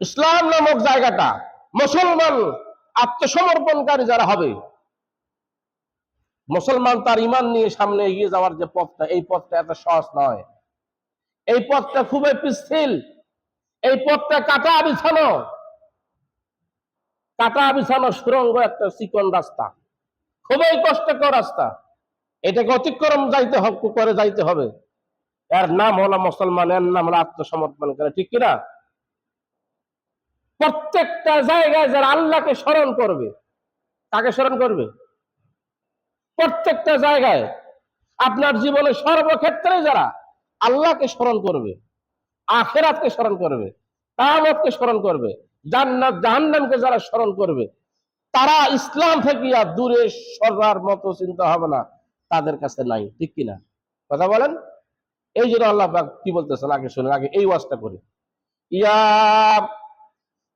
ইসলাম নামক জায়গাটা মুসলমান আত্মসমর্পণকারী যারা হবে, মুসলমান তার ইমান নিয়ে সামনে এগিয়ে যাওয়ার যে পথটা, এই পথটা এত সহজ নয়। এই পথটা খুবই পিস্থিল এই পথটা কাটা বিছানো কাটা বিছানো সুরঙ্গ একটা চিকন রাস্তা, খুবই কষ্টকর রাস্তা। এটাকে অতিক্রম যাইতে হবে করে যাইতে হবে। এর নাম হলো মুসলমান, এর নাম হলো আত্মসমর্পণ করে ঠিক কিনা? প্রত্যেকটা জায়গায় যারা আল্লাহকে স্মরণ করবে তাকে স্মরণ করবে? প্রত্যেকটা জায়গায় আপনার জীবনে সর্বক্ষেত্রে যারা আল্লাহকে স্মরণ করবে, আখেরাতকে স্মরণ করবে কামতকে স্মরণ করবে, জান্নাত, জাহান্নামকে যারা স্মরণ করবে, তারা ইসলাম থেকে আর দূরে সরার মতো চিন্তা হবে না, তাদের কাছে নাই, ঠিক কিনা? কথা বলেন? এই জন্য আল্লাহ কি বলতেছেন? আগে শুনে আগে এই ওয়াজটা করি। ইয়া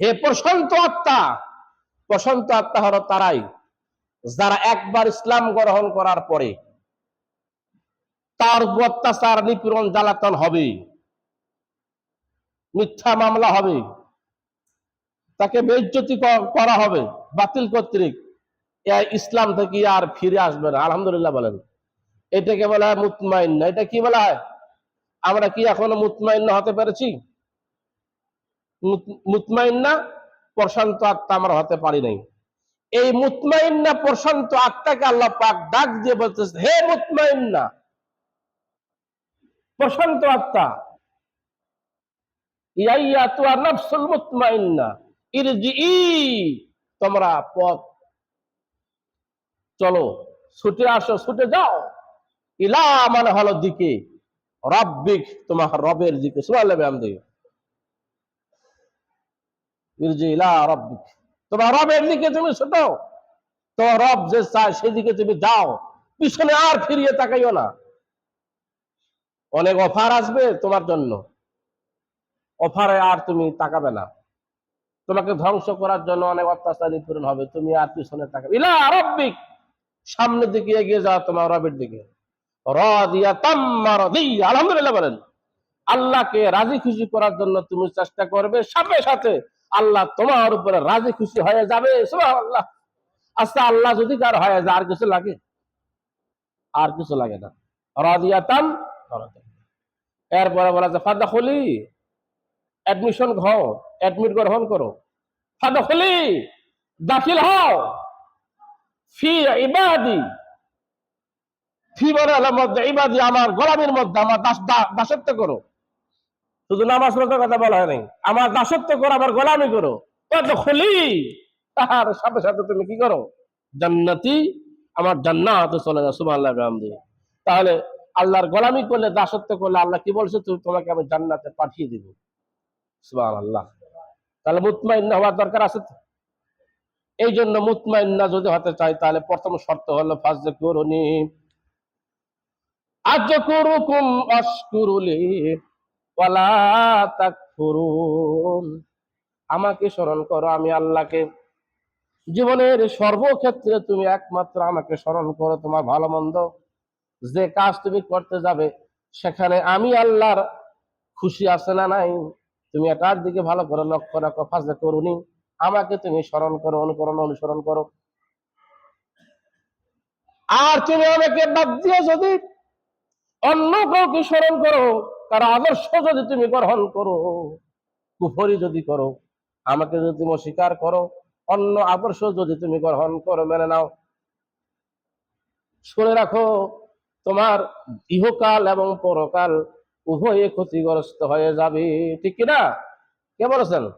হে প্রশান্ত আত্মা প্রশান্ত আত্মা হলো তারাই, যারা একবার ইসলাম গ্রহণ করার পরে তার অত্যাচার নিপীড়ন জ্বালাতন হবে, মিথ্যা মামলা হবে, তাকে বেজ্জতি করা হবে বাতিল কর্তৃক ইসলাম থেকে আর ফিরে আসবে না। আলহামদুলিল্লাহ বলেন। এটাকে বলা হয় মুতমাইন্না। এটা কি বলা হয়? আমরা কি এখনও মুতমাইন্না হতে পেরেছি? মুতমাইন্না প্রশান্ত আত্মা আমরা হতে পারি নাই। এই মুতমাইন্না প্রশান্ত আত্মাকে আল্লাহ পাক ডাক দিয়ে বলতেছে, হে মুতমাইন্না, প্রশান্ত আত্মা, ইয়াইয়া তুয়া নফসুল মুতমাইন্না, ইরজিই, তোমরা পথ চলো, ছুটে আসো, ছুটে যাও, ইলা মানে হলো দিকে, রব্বিক তোমার রবের দিকে ইলা রব্বিক তোমার রবের দিকে তুমি ছুটো। তোমার রব যে চায় সেদিকে তুমি যাও। পিছনে আর ফিরিয়ে তাকাইও না। অনেক অফার আসবে তোমার জন্য। অফারে আর তুমি তাকাবে না। তোমাকে ধ্বংস করার জন্য অনেক অত্যাচার নিপীড়ন হবে। তুমি আর পিছনে তাকাবে ইলা রব্বিক সামনের দিকে এগিয়ে যাও তোমার রবের দিকে। আলহামদুলিল্লাহ বলেন। আল্লাহকে রাজি খুশি করার জন্য তুমি চেষ্টা করবে সাথে সাথে। আল্লাহ তোমার উপরে রাজি খুশি হয়ে যাবে, সুবহানাল্লাহ। আচ্ছা আল্লাহ যদি কার হয়ে যায়, আর কিছু লাগে? আর কিছু লাগে না। রাদিয়াতাম এরপরে বলা যায় ফাদা খুলি অ্যাডমিশন ঘর অ্যাডমিট গ্রহণ করো। ফাদা খুলি দাখিল হও। ফি ইবাদি। ফি মধ্যে ইবাদি, আমার গোলামের মধ্যে আমার দাসত্ব করো। শুধু নামাজ পড়ার কথা বলা হয় নাই। আমার দাসত্ব করো, আমার গোলামি করো। খুলি তাহার সাথে সাথে তুমি কি করো? জান্নাতি, আমার জান্নাত চলে যাও সুবহানাল্লাহ বিহামদিহি তাহলে আল্লাহর গোলামি করলে, দাসত্ব করলে আল্লাহ কি বলছে? তুমি তোমাকে আমি জান্নাতে পাঠিয়ে দিব। আল্লাহ তাহলে মুতমাইন্না হওয়ার দরকার আছে তো? এই জন্য মুতমাইন্না যদি হতে চাই তাহলে প্রথম শর্ত হলো ফাজ করুনি আজ করুকুম অস্কুরুলি আমাকে স্মরণ করো, আমি আল্লাহকে। জীবনের সর্বক্ষেত্রে তুমি একমাত্র আমাকে স্মরণ করো, তোমার ভালো মন্দ। যে কাজ তুমি করতে যাবে, সেখানে আমি আল্লাহর খুশি আছে না নাই? তুমি এটার দিকে ভালো করে লক্ষ্য রাখো ফাজে করুনি আমাকে তুমি স্মরণ করো, অনুকরণ, অনুসরণ করো। আর তুমি আমাকে বাদ দিয়ে যদি। অন্য কাউকে স্মরণ করো তার আদর্শ যদি তুমি গ্রহণ করো, কুফরি যদি করো, আমাকে যদি তুমি অস্বীকার করো, অন্য আদর্শ যদি তুমি গ্রহণ করো, মেনে নাও। শুনে রাখো, তোমার ইহকাল এবং পরকাল উভয়ে ক্ষতিগ্রস্ত হয়ে যাবে, ঠিক কিনা? কে বলেছেন?